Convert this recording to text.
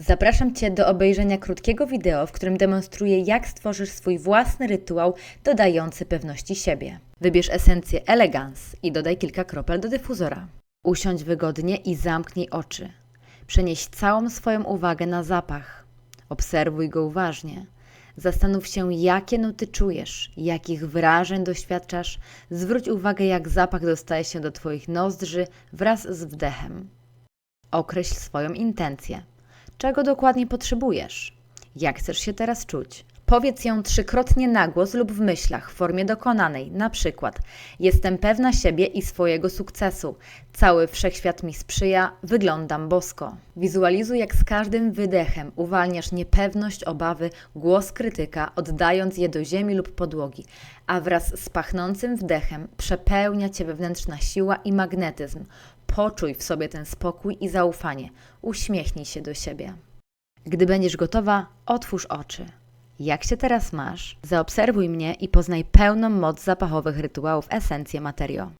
Zapraszam Cię do obejrzenia krótkiego wideo, w którym demonstruję, jak stworzysz swój własny rytuał dodający pewności siebie. Wybierz esencję Elegance i dodaj kilka kropel do dyfuzora. Usiądź wygodnie i zamknij oczy. Przenieś całą swoją uwagę na zapach. Obserwuj go uważnie. Zastanów się, jakie nuty czujesz, jakich wrażeń doświadczasz. Zwróć uwagę, jak zapach dostaje się do Twoich nozdrzy wraz z wdechem. Określ swoją intencję. Czego dokładnie potrzebujesz? Jak chcesz się teraz czuć? Powiedz ją trzykrotnie na głos lub w myślach w formie dokonanej, na przykład Jestem pewna siebie i swojego sukcesu. Cały wszechświat mi sprzyja, wyglądam bosko. Wizualizuj, jak z każdym wydechem uwalniasz niepewność, obawy, głos krytyka, oddając je do ziemi lub podłogi, a wraz z pachnącym wdechem przepełnia cię wewnętrzna siła i magnetyzm. Poczuj w sobie ten spokój i zaufanie. Uśmiechnij się do siebie. Gdy będziesz gotowa, otwórz oczy. Jak się teraz masz? Zaobserwuj mnie i poznaj pełną moc zapachowych rytuałów Esencje Materio.